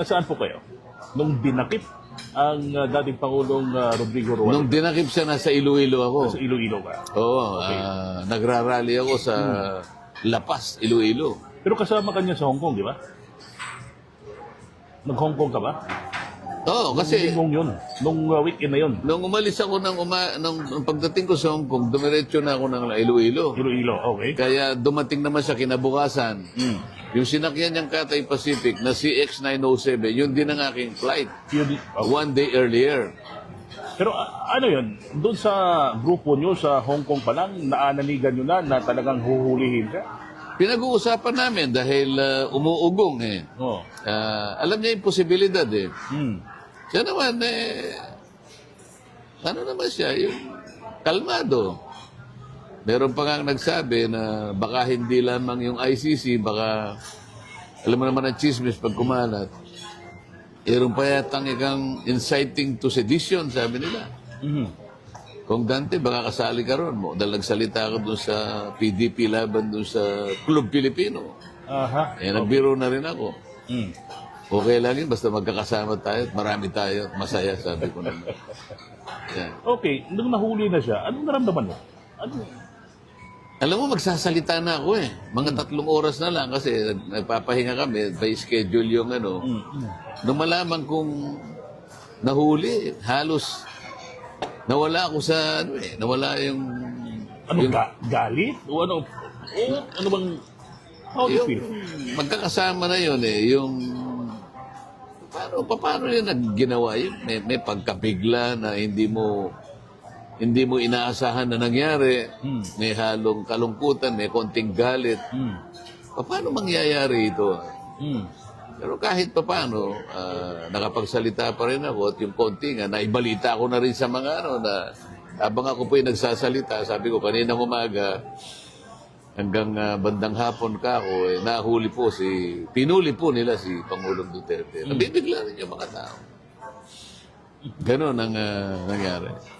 Nasaan po kayo? Nung dinakip ang uh, dating Pangulong uh, Rodrigo Roa Nung dinakip siya, nasa Iloilo ako. sa Iloilo ka. Oo, ah, nagrarally ako sa Lapas, Iloilo. Pero kasama kanya sa Hong Kong, di ba? Nag-Hong Kong ka ba? Oo, kasi Nung yun. Nung uh, weekend na yun. nung umalis ako ng uma, nung, nung pagdating ko sa Hong Kong, dumiretso na ako ng Iloilo. Iloilo, okay. Kaya dumating naman siya kinabukasan. Mm. Yung sinakyan niyang Cathay Pacific na CX-907, yun din ang aking flight. Yun, oh. One day earlier. Pero ah, ano yun, doon sa grupo nyo sa Hong Kong pa lang, naananigan nyo na na talagang huhulihin ka? Pinag-uusapan namin dahil ah, umuugong eh. Oo. Ah, alam niya yung posibilidad eh. Hmm. Siya naman eh, ano naman siya, yung kalmado. Meron pa nga nagsabi na baka hindi lamang yung ICC, baka, alam mo naman ang chismis pag kumalat. Meron pa yatang ikang inciting to sedition, sabi nila. Mhm. Kung Dante, baka kasali ka ron mo. Dahil nagsalita ka dun sa PDP laban dun sa Club Pilipino. Aha. Eh, nagbiro na rin ako. Mm. Okay lang yun, basta magkakasama tayo at marami tayo at masaya, sabi ko naman. Yan. Okay, nung nahuli na siya, anong naramdaman mo? Ano? Alam mo, magsasalita na ako eh. Mga tatlong oras na lang kasi nagpapahinga kami by schedule yung ano. Mm. Nung malaman kong nahuli, halos nawala ako sa ano eh, nawala yung Ano, yung, ga- galit? O ano? O ano bang, how do you feel? magkakasama na yun eh, yung paano, paano yun nagginawa yun? May, may pagkabigla na hindi mo hindi mo inaasahan na nangyari. Hmm. May halong kalungkutan, may konting galit. Mm. Paano mangyayari ito? Mm. Pero kahit pa paano, ah, nakapagsalita pa rin ako at yung konti nga, naibalita ko na rin sa mga ano na habang ako po yung nagsasalita, sabi ko kaninang umaga, hanggang ah, bandang hapon ka ako, eh, nahuli po si, pinuli po nila si Pangulong Duterte. Nabibigla rin yung mga tao. Ganon ang ah, nangyari.